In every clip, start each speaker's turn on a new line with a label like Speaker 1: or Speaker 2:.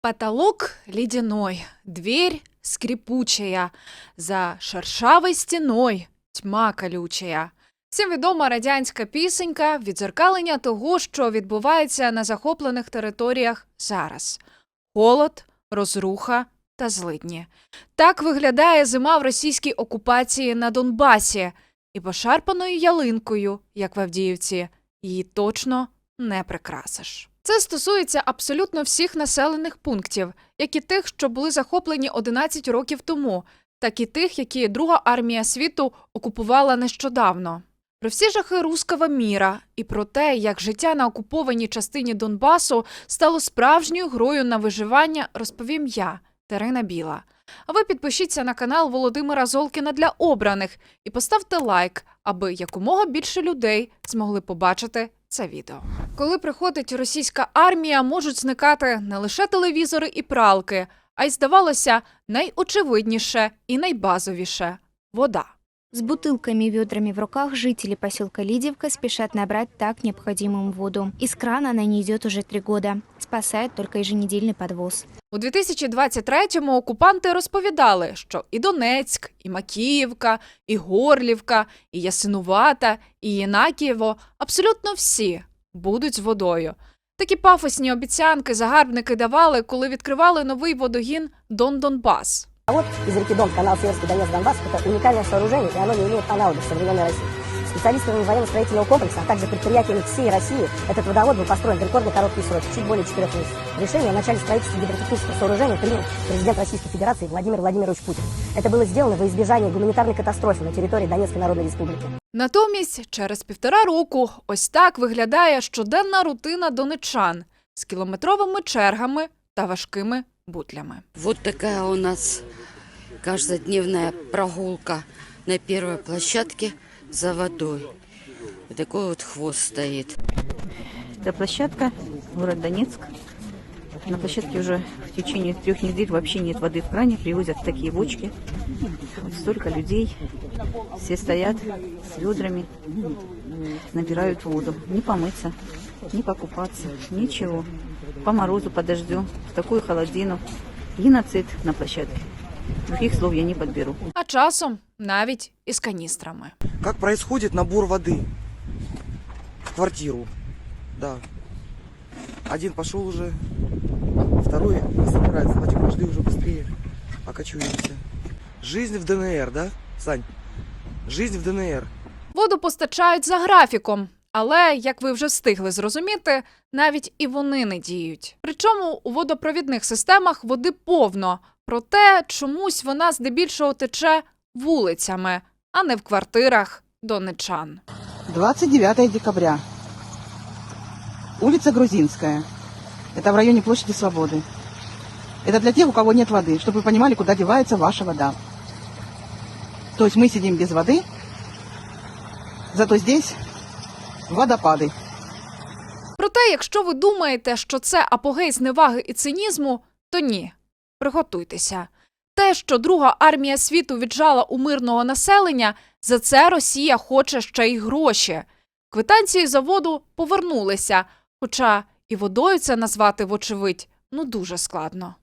Speaker 1: Потолок ледяной, дверь скрипучая, за шершавой стіной тьма колючая. Всім відома радянська пісенька відзеркалення того, що відбувається на захоплених територіях зараз: холод, розруха та злидні. Так виглядає зима в російській окупації на Донбасі, і пошарпаною ялинкою, як в Авдіївці, її точно не прикрасиш. Це стосується абсолютно всіх населених пунктів, як і тих, що були захоплені 11 років тому, так і тих, які Друга армія світу окупувала нещодавно. Про всі жахи руского міра і про те, як життя на окупованій частині Донбасу стало справжньою грою на виживання, розповім я, Терина Біла. А ви підпишіться на канал Володимира Золкіна для обраних і поставте лайк, аби якомога більше людей змогли побачити це відео. Коли приходить російська армія, можуть зникати не лише телевізори і пралки, а й здавалося, найочевидніше і найбазовіше вода.
Speaker 2: С бутылками и ведрами в руках жители поселка Лидевка спешат набрать так необходимую воду. Из крана она не идет уже три года. Спасает только еженедельный подвоз.
Speaker 1: У 2023-му окупанти розповідали, що і Донецьк, і Макіївка, і Горлівка, і Ясинувата, і Єнакієво абсолютно всі будуть з водою. Такі пафосні обіцянки загарбники давали, коли відкривали новий водогін Дон Донбас.
Speaker 3: А вот из реки Дон, канал Северский Донец-Донбасс, это уникальное сооружение, и оно не имеет аналогов в современной России Специалистами военно-строительного комплекса, а также предприятиями всей России этот водовод был построен в рекордно короткий срок, чуть более 4 месяцев. Решение о начале строительства гидротехнического сооружения принял президент Российской Федерации Владимир Владимирович Путин. Это было сделано во избежание гуманитарной катастрофы на территории Донецкой Народной Республики.
Speaker 1: Натомість, через півтора року, ось так виглядає щоденна рутина донечан з кілометровими чергами та важкими бутлями.
Speaker 4: Вот такая у нас каждодневная прогулка на первой площадке за водой. Вот такой вот хвост стоит.
Speaker 5: Это площадка, город Донецк. На площадке уже в течение трех недель вообще нет воды в кране, привозят такие бочки. Вот столько людей, все стоят с ведрами, набирают воду. Не помыться, не покупаться, ничего. По морозу, по дождю, в такую холодину. Геноцид на площадке. Других слов я не подберу.
Speaker 1: А часом навіть із каністрами.
Speaker 6: Как происходит набор воды в квартиру. Да. Один пошел уже, второй собирается. Давайте пошли уже быстрее. Окочуемся. Жизнь в ДНР, да, Сань? Жизнь в ДНР.
Speaker 1: Воду постачають за графіком, але, як ви вже встигли зрозуміти, навіть і вони не діють. Причому у водопровідних системах води повно, проте чомусь вона здебільшого тече вулицями, а не в квартирах донечан.
Speaker 7: 29 декабря. Улица Грузинская. Это в районе площади Свободы. Это для тех, у кого нет воды, чтобы вы понимали, куда девается ваша вода. То есть мы сидим без воды, зато здесь водопады.
Speaker 1: Проте, якщо ви думаєте, що це апогей зневаги і цинізму, то ні. Приготуйтеся. Те, що Друга армія світу віджала у мирного населення, за це Росія хоче ще й гроші. Квитанції за воду повернулися, хоча і водою це назвати, вочевидь, ну дуже складно.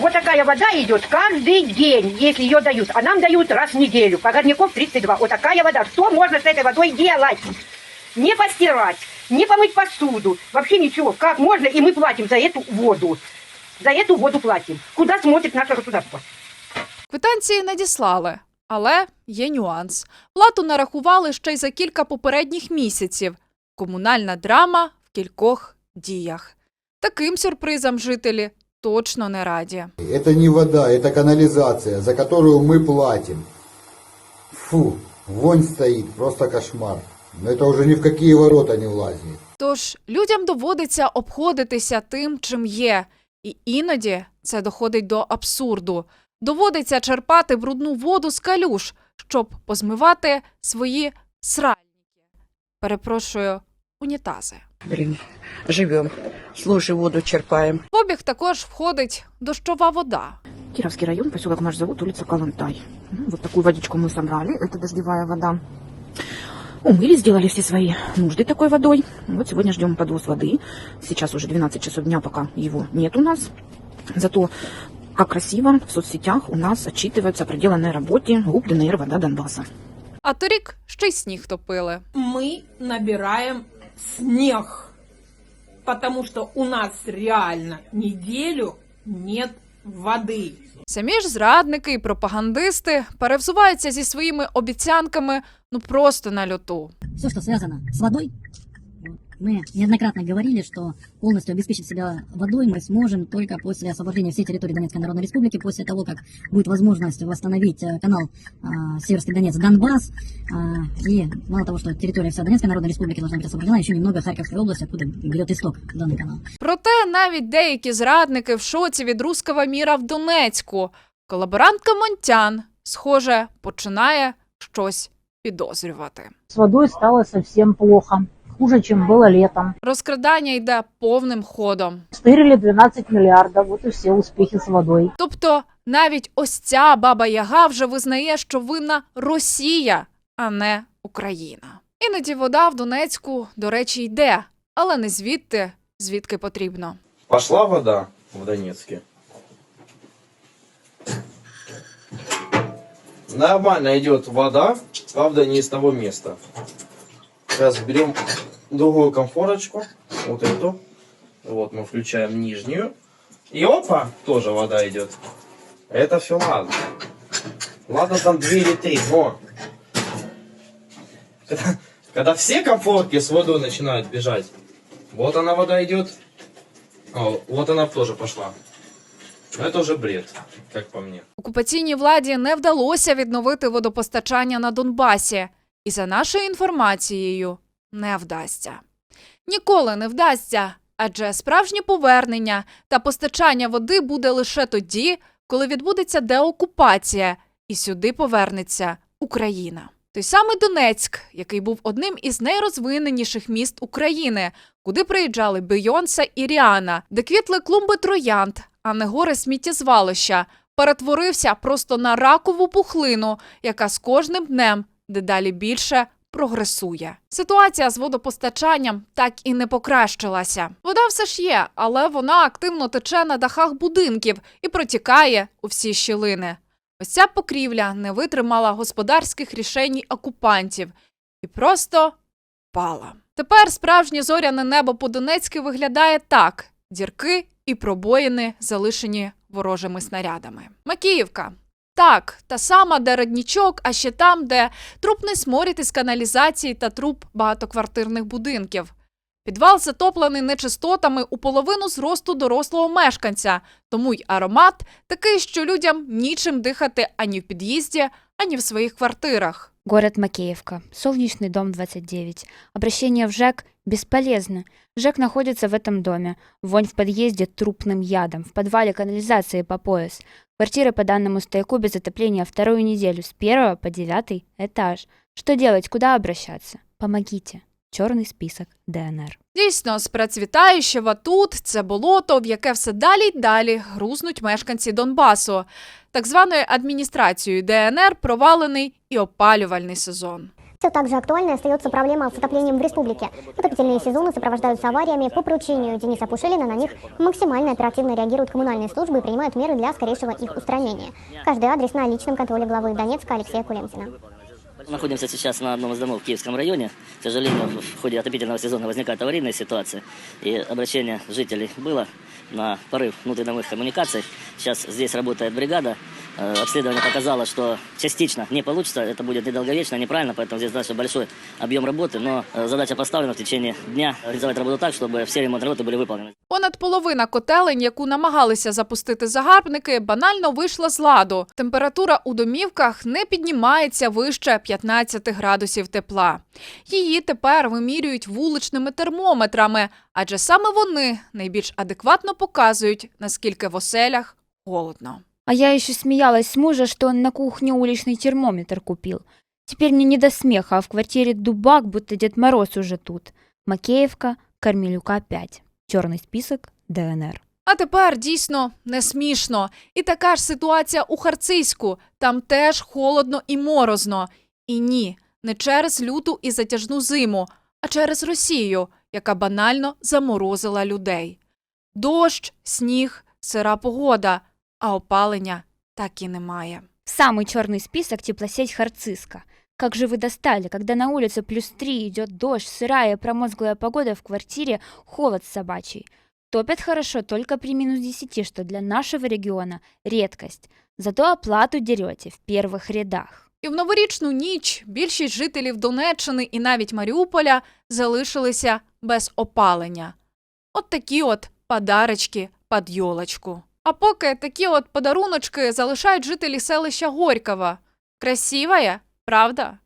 Speaker 8: Вот такая вода идет каждый день, если ее дают. А нам дают раз в неделю. Погодников 32. Вот такая вода. Что можно с этой водой делать? Не постирать, не помыть посуду. Вообще ничего. Как можно? И мы платим за эту воду. За эту воду платим. Куда смотрит наше государство?
Speaker 1: Квитанції надіслали, але є нюанс. Плату нарахували ще й за кілька попередніх місяців. Комунальна драма в кількох діях. Таким сюрпризам жителі точно не раді.
Speaker 9: Это не вода, это канализация, за которую мы платим. Фу, вонь стоит, просто кошмар. Но это уже ни в какие ворота не влазит.
Speaker 1: Тож людям доводиться обходитися тим, чим є, і іноді це доходить до абсурду. Доводиться черпати брудну воду з калюш, щоб позмивати свої сральники. Перепрошую, унітази.
Speaker 10: Блин, живем. С лужи воду черпаем.
Speaker 1: В обіг також входить дощова вода.
Speaker 5: Кировский район, поселок наш зовут, улица Калантай. Ну, Вот такую водичку мы собрали, это дождевая вода. Умыли, сделали все свои нужды такой водой. Вот сегодня ждем подвоз воды. Сейчас уже 12 часов дня, пока его нет у нас. Зато как красиво в соцсетях у нас отчитываются о проделанной работе ГУП ДНР «Вода Донбасса».
Speaker 1: А торік ще й сніг топили.
Speaker 11: мы набираем снег, потому что у нас реально неделю нет воды.
Speaker 1: Самі ж зрадники і пропагандисти перевзуваються зі своїми обіцянками ну просто на льоту.
Speaker 3: Все, що зв'язано з водой, мы неоднократно говорили, что полностью обеспечить себя водой мы сможем только после освобождения всей территории Донецкой Народной Республики, после того, как будет возможность восстановить э, канал э, Северский Донец Донбасс. Э, и мало того, что территория вся Донецкой Народной Республики должна быть освобождена, еще немного Харьковской области, откуда берет исток данный канал.
Speaker 1: Проте навіть деякі зрадники в шоці від руского міра в Донецьку. Колаборантка Монтян, схоже, починає щось підозрювати.
Speaker 12: С водой стало совсем плохо. Хуже, чем было летом.
Speaker 1: Розкрадання йде повним ходом.
Speaker 12: Стырили 12 миллиардов. Вот и все успехи с водой.
Speaker 1: Тобто навіть ось ця баба Яга вже визнає, що винна Росія, а не Україна. Іноді вода в Донецьку, до речі, йде, але не звідти, звідки потрібно.
Speaker 13: Пошла вода в Донецке. Нормально идет вода, правда не из того места. Сейчас берем другую комфорочку, вот эту. Вот мы включаем нижнюю. И опа, тоже вода идет. Это все ладно. Ладно, там 2 или 3, но... Когда, когда все комфорки с водой начинают бежать, вот она вода идет, о, вот она тоже пошла. Но это уже бред, как по мне.
Speaker 1: Окупаційній владі не вдалося відновити водопостачання на Донбасі, і за нашою інформацією не вдасться. Ніколи не вдасться, адже справжнє повернення та постачання води буде лише тоді, коли відбудеться деокупація, і сюди повернеться Україна. Той самий Донецьк, який був одним із найрозвиненіших міст України, куди приїжджали Бейонсе і Ріана, де квітли клумби троянд, а не гори сміттєзвалища, перетворився просто на ракову пухлину, яка з кожним днем дедалі більше прогресує. Ситуація з водопостачанням так і не покращилася. Вода все ж є, але вона активно тече на дахах будинків і протікає у всі щілини. Ось ця покрівля не витримала господарських рішень окупантів і просто впала. Тепер справжнє зоряне небо по Донецьки виглядає так: дірки і пробоїни, залишені ворожими снарядами. Макіївка. Так, та сама, де роднічок, а ще там, де трупний сморід із каналізації та труп багатоквартирних будинків. Підвал затоплений нечистотами у половину зросту дорослого мешканця, тому й аромат такий, що людям нічим дихати ані в під'їзді, ані в своїх квартирах.
Speaker 2: Город Макеевка, Солнечный дом 29. Обращение в ЖЭК бесполезно. ЖЭК находится в этом доме. Вонь в подъезде трупным ядом. В подвале канализации по пояс. Квартиры по данному стояку без отопления вторую неделю с первого по девятый этаж. Что делать, куда обращаться? Помогите. Черный список ДНР.
Speaker 1: Дійсно, з процвітаючого тут це болото, в яке все далі й далі грузнуть мешканці Донбасу. Так званою адміністрацією ДНР провалений і опалювальний сезон.
Speaker 3: Все так же актуальной остается проблема с отоплением в республике. Отопительные сезоны сопровождаются авариями. По поручению Дениса Пушилина на них максимально оперативно реагируют коммунальные службы и принимают меры для скорейшего их устранения. Каждый адрес на личном контроле главы Донецка Алексея Кулемзина.
Speaker 14: Находимся сейчас на одном из домов в Киевском районе. К сожалению, в ходе отопительного сезона возникает аварийная ситуация. И обращение жителей было на порыв внутридомовых коммуникаций. Сейчас здесь работает бригада. Э, Обследование показало, что частично не получится. Это будет недолговечно, неправильно, поэтому здесь дальше большой объем работы. Но э, задача поставлена в течение дня реализовать работу так, чтобы все ремонтные работы были выполнены.
Speaker 1: Понад половина котелень, яку намагалися запустити загарбники, банально вийшла з ладу. Температура у домівках не піднімається вище 15 градусів тепла. Її тепер вимірюють вуличними термометрами, адже саме вони найбільш адекватно показують, наскільки в оселях холодно.
Speaker 2: А я еще смеялась с мужа, что он на кухне уличный термометр купил. Теперь мне не до смеха, а в квартире дубак, будто Дед Мороз уже тут. Макеевка, Кармелюка 5. Черный список ДНР.
Speaker 1: А тепер дійсно не смішно. І така ж ситуація у Харцизьку. Там теж холодно і морозно. І ні, не через люту і затяжну зиму, а через Росію, яка банально заморозила людей. Дощ, сніг, сира погода, а опалення так і немає.
Speaker 2: Самый черный список теплосеть Харциска. Как же вы достали, когда на улице плюс три идет дождь, сырая и промозглая погода в квартире, холод собачий. Топят хорошо только при минус 10, что для нашего региона редкость. Зато оплату дерете в первых рядах.
Speaker 1: І в новорічну ніч більшість жителів Донеччини і навіть Маріуполя залишилися без опалення. От такі от подарочки під йолочку. А поки такі от подаруночки залишають жителі селища Горькова. Красивая, правда?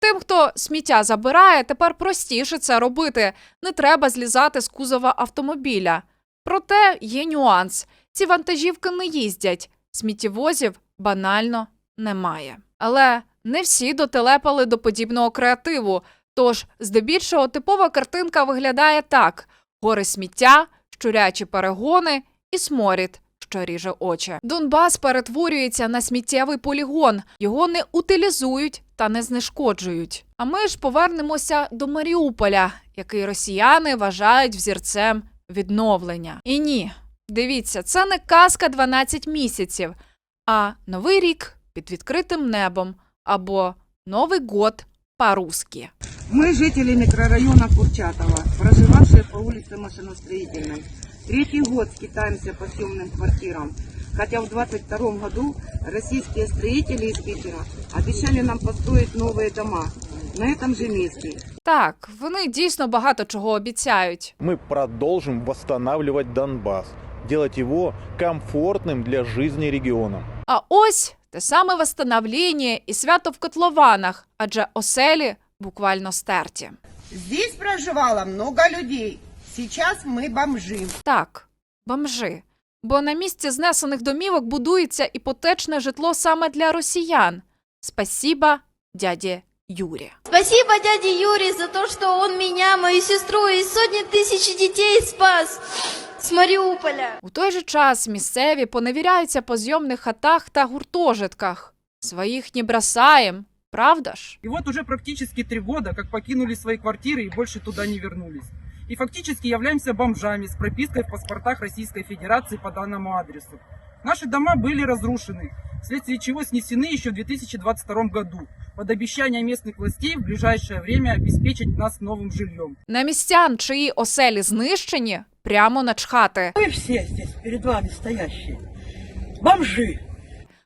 Speaker 1: Тим, хто сміття забирає, тепер простіше це робити. Не треба злізати з кузова автомобіля. Проте є нюанс: ці вантажівки не їздять, сміттєвозів банально немає. Але не всі дотелепали до подібного креативу. Тож, здебільшого, типова картинка виглядає так: гори сміття, щурячі перегони і сморід, що ріже очі. Донбас перетворюється на сміттєвий полігон, його не утилізують та не знешкоджують. А ми ж повернемося до Маріуполя, який росіяни вважають взірцем відновлення. І ні, дивіться, це не казка 12 місяців, а новий рік під відкритим небом або Новий год по-русски.
Speaker 7: Мы жители микрорайона Курчатова, проживавшие по улице Машиностроительной. Третий год скитаемся по съемным квартирам. Хотя в 22 году российские строители из Питера обещали нам построить новые дома на этом же месте.
Speaker 1: Так, вони дійсно багато чого обіцяють.
Speaker 15: Мы продолжим восстанавливать Донбасс, делать его комфортным для жизни региона.
Speaker 1: А ось те саме восстановлення і свято в котлованах, адже оселі буквально стерті.
Speaker 16: Здесь проживало много людей. Сейчас мы бомжи.
Speaker 1: Так, бомжи. Бо на місці знесених домівок будується іпотечне житло саме для росіян. Спасіба, дяді Юрі.
Speaker 17: Спасибо дяде Юрий за то, что он меня, мою сестру и сотни тысяч детей спас с Мариуполя.
Speaker 1: У той же час місцеві поневіряються по зйомних хатах та гуртожитках. Своїх не бросаєм, правда ж?
Speaker 18: И вот уже практически три года, как покинули свои квартиры и больше туда не вернулись. И фактически являемся бомжами с пропиской в паспортах Российской Федерации по данному адресу. Наши дома были разрушены, вследствие чего снесены еще в 2022 году, под обещание местных властей в ближайшее время обеспечить нас новым жильем.
Speaker 1: На містян, чиї оселі знищені, прямо начхати.
Speaker 16: Вы все здесь перед вами стоящие. Бомжи.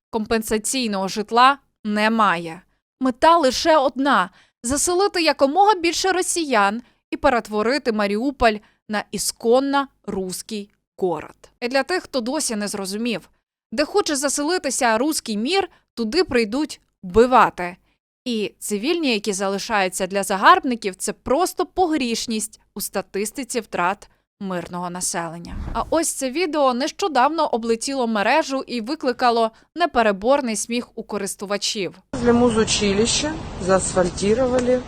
Speaker 1: Компенсаційного житла немає. Мета лише одна заселити якомога більше росіян і перетворити Маріуполь на ісконно руський город. І для тих, хто досі не зрозумів, де хоче заселитися руський мір, туди прийдуть вбивати. І цивільні, які залишаються для загарбників, це просто погрішність у статистиці втрат мирного населення. А ось це відео нещодавно облетіло мережу і викликало непереборний сміх у користувачів.
Speaker 19: Возле музучилища заасфальтировали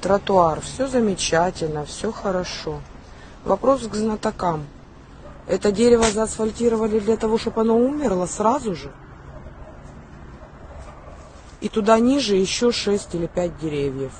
Speaker 19: тротуар. Все замечательно, все хорошо. Вопрос к знатокам. Это дерево заасфальтировали для того, чтобы оно умерло сразу же? И туда ниже еще 6 или 5 деревьев.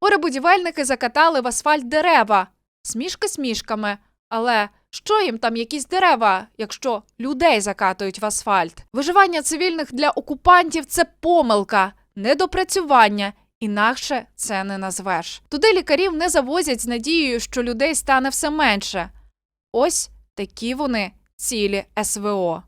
Speaker 1: Горе-будівельники закатали в асфальт дерева. Смішки смішками. Але що їм там якісь дерева, якщо людей закатують в асфальт? Виживання цивільних для окупантів це помилка, недопрацювання. Інакше це не назвеш. Туди лікарів не завозять з надією, що людей стане все менше. Ось такі вони цілі СВО.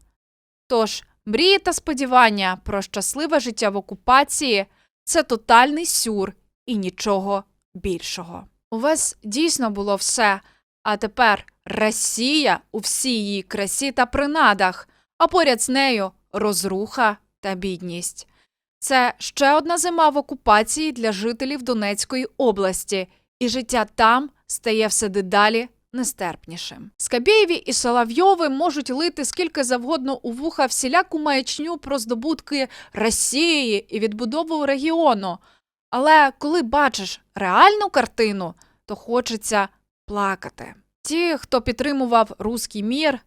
Speaker 1: Тож мрії та сподівання про щасливе життя в окупації це тотальний сюр і нічого більшого. У вас дійсно було все, а тепер Росія у всій її красі та принадах, а поряд з нею розруха та бідність. Це ще одна зима в окупації для жителів Донецької області, і життя там стає все дедалі нестерпнішим. Скабєєві і Соловйови можуть лити скільки завгодно у вуха всіляку маячню про здобутки Росії і відбудову регіону. Але коли бачиш реальну картину, то хочеться плакати. Ті, хто підтримував руський мір,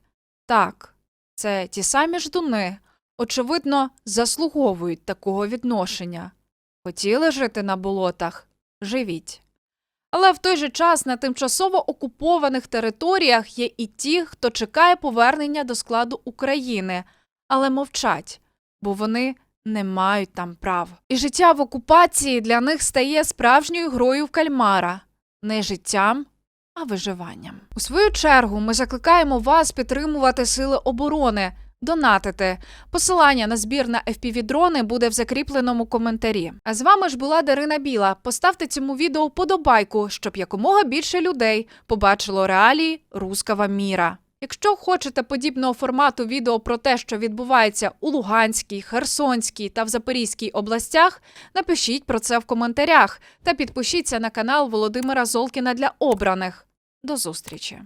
Speaker 1: так, це ті самі ждуни, очевидно, заслуговують такого відношення. Хотіли жити на болотах? Живіть. Але в той же час на тимчасово окупованих територіях є і ті, хто чекає повернення до складу України, але мовчать, бо вони не мають там прав. І життя в окупації для них стає справжньою грою в кальмара не життям, а виживанням. У свою чергу ми закликаємо вас підтримувати сили оборони, донатити. Посилання на збір на FPV-дрони буде в закріпленому коментарі. А з вами ж була Дарина Біла. Поставте цьому відео вподобайку, щоб якомога більше людей побачило реалії рускава міра. Якщо хочете подібного формату відео про те, що відбувається у Луганській, Херсонській та в Запорізькій областях, напишіть про це в коментарях та підпишіться на канал Володимира Золкіна для обраних. До зустрічі!